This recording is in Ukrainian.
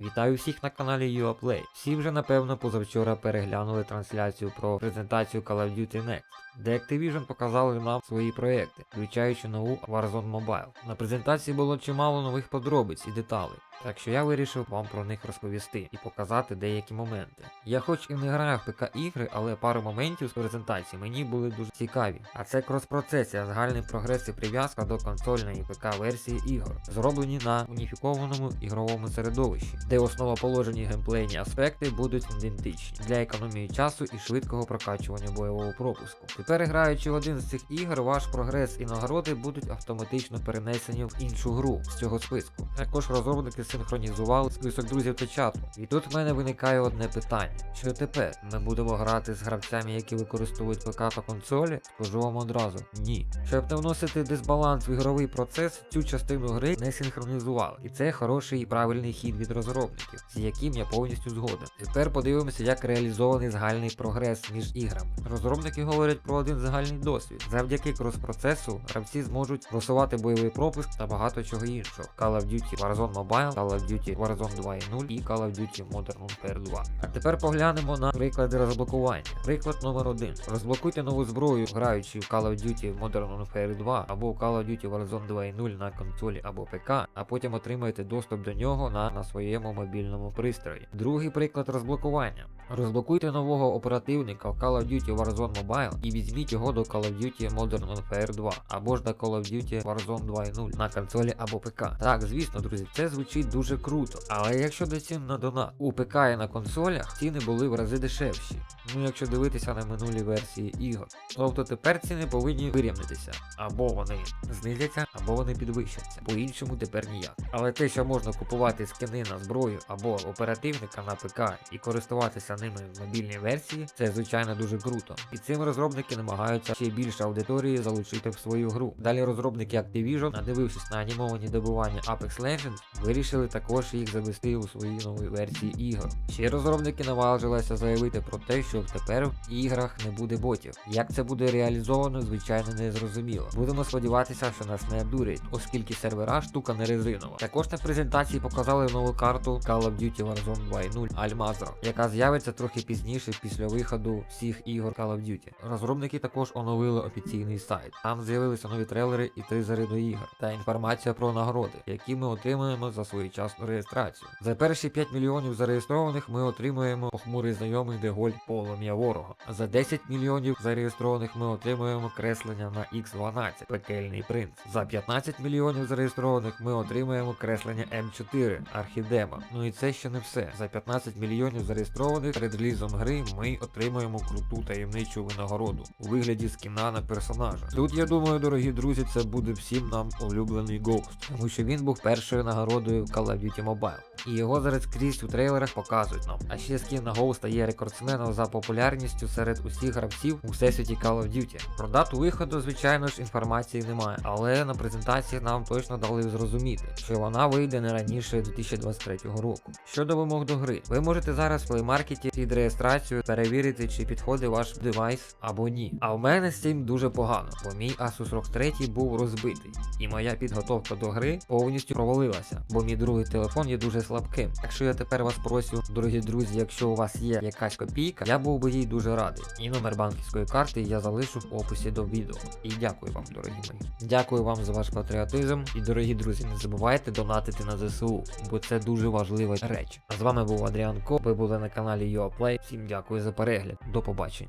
Вітаю всіх на каналі UAPlay. Всі вже напевно позавчора переглянули трансляцію про презентацію Call of Duty Next, де Activision показали нам свої проекти, включаючи нову Warzone Mobile. На презентації було чимало нових подробиць і деталей. Так що я вирішив вам про них розповісти і показати деякі моменти. Я хоч і не граю в ПК ігри, але пару моментів з презентації мені були дуже цікаві. А це крос-процесія, загальний прогрес і прив'язка до консольної ПК версії ігор, зроблені на уніфікованому ігровому середовищі, де основоположені геймплейні аспекти будуть ідентичні для економії часу і швидкого прокачування бойового пропуску. Тепер граючи в один з цих ігор, ваш прогрес і нагороди будуть автоматично перенесені в іншу гру з цього списку. Також розробники синхронізували список друзів та чату. І тут в мене виникає одне питання: що тепер ми будемо грати з гравцями, які використовують ПК та консолі? Скажу вам одразу ні. Щоб не вносити дисбаланс в ігровий процес, цю частину гри не синхронізували. І це хороший і правильний хід від розробників, з яким я повністю згоден. Тепер подивимося, як реалізований загальний прогрес між іграми. Розробники говорять про один загальний досвід. Завдяки крос-процесу гравці зможуть просувати бойовий пропуск та багато чого іншого. Call of Duty Warzone Mobile, Call of Duty Warzone 2.0 і Call of Duty Modern Warfare 2. А тепер поглянемо на приклади розблокування. Приклад номер 1. Розблокуйте нову зброю, граючи в Call of Duty Modern Warfare 2 або Call of Duty Warzone 2.0 на консолі або ПК, а потім отримаєте доступ до нього на, на своєму мобільному пристрої. Другий приклад розблокування. Розблокуйте нового оперативника в Call of Duty Warzone Mobile і візьміть його до Call of Duty Modern Warfare 2 або ж до Call of Duty Warzone 2.0 на консолі або ПК. Так, звісно, друзі, це звучить дуже круто. Але якщо до цін на донат у ПК і на консолях ціни були в рази дешевші. Ну якщо дивитися на минулі версії ігор. Тобто тепер ціни повинні вирівнятися. Або вони знизяться, або вони підвищаться. По-іншому тепер ніяк. Але те, що можна купувати скини на зброю або оперативника на ПК і користуватися ними в мобільній версії, це звичайно дуже круто. І цим розробники намагаються ще більше аудиторії залучити в свою гру. Далі розробники Activision, надивившись на анімовані добування Apex Legends, вирішили також їх завести у свої нові версії ігор. Ще розробники наважилися заявити про те, що тепер в іграх не буде ботів. Як це буде реалізовано, звичайно, не зрозуміло. Будемо сподіватися, що нас не обдурять, оскільки сервера штука не резинова. Також на презентації показали нову карту Call of Duty Warzone 2.0 Almazro, яка з'явиться трохи пізніше після виходу всіх ігор Call of Duty. Розробники також оновили офіційний сайт. Там з'явилися нові трейлери і тризери до ігор та інформація про нагороди, які ми отримуємо за своєчасну реєстрацію. За перші 5 мільйонів зареєстрованих ми отримуємо похмурий знайомий Деголь полум'я ворога. За 10 мільйонів зареєстрованих ми отримуємо креслення на X12 Пекельний принц. За 15 мільйонів зареєстрованих ми отримуємо креслення М4 Архідема. Ну і це ще не все. За 15 мільйонів зареєстрованих перед релізом гри ми отримуємо круту таємничу винагороду у вигляді скіна на персонажа. Тут я думаю, дорогі друзі, це буде всім нам улюблений Ghost, тому що він був першою нагородою Call of Duty Mobile. І його зараз скрізь у трейлерах показують нам. А ще скін на Ghost є рекордсменом за популярністю серед усіх гравців у всесвіті Call of Duty. Про дату виходу, звичайно ж, інформації немає, але на презентації нам точно дали зрозуміти, що вона вийде не раніше 2023 року. Щодо вимог до гри, ви можете зараз в плеймаркеті під реєстрацію перевірити, чи підходить ваш девайс або ні. А в мене з цим дуже погано, бо мій Asus ROG 3 був розбитий, і моя підготовка до гри повністю провалилася, бо мій другий телефон є дуже слабким. Якщо я тепер вас просю, дорогі друзі, якщо у вас є якась копійка, я був би їй дуже радий. І номер банківської карти я залишу в описі до відео. І дякую вам, дорогі мої. Дякую вам за ваш патріотизм. І дорогі друзі, не забувайте донатити на ЗСУ, бо це дуже важлива реч. А з вами був Адріан Ко. Ви були на каналі UAPlay. Всім дякую за перегляд. До побачення.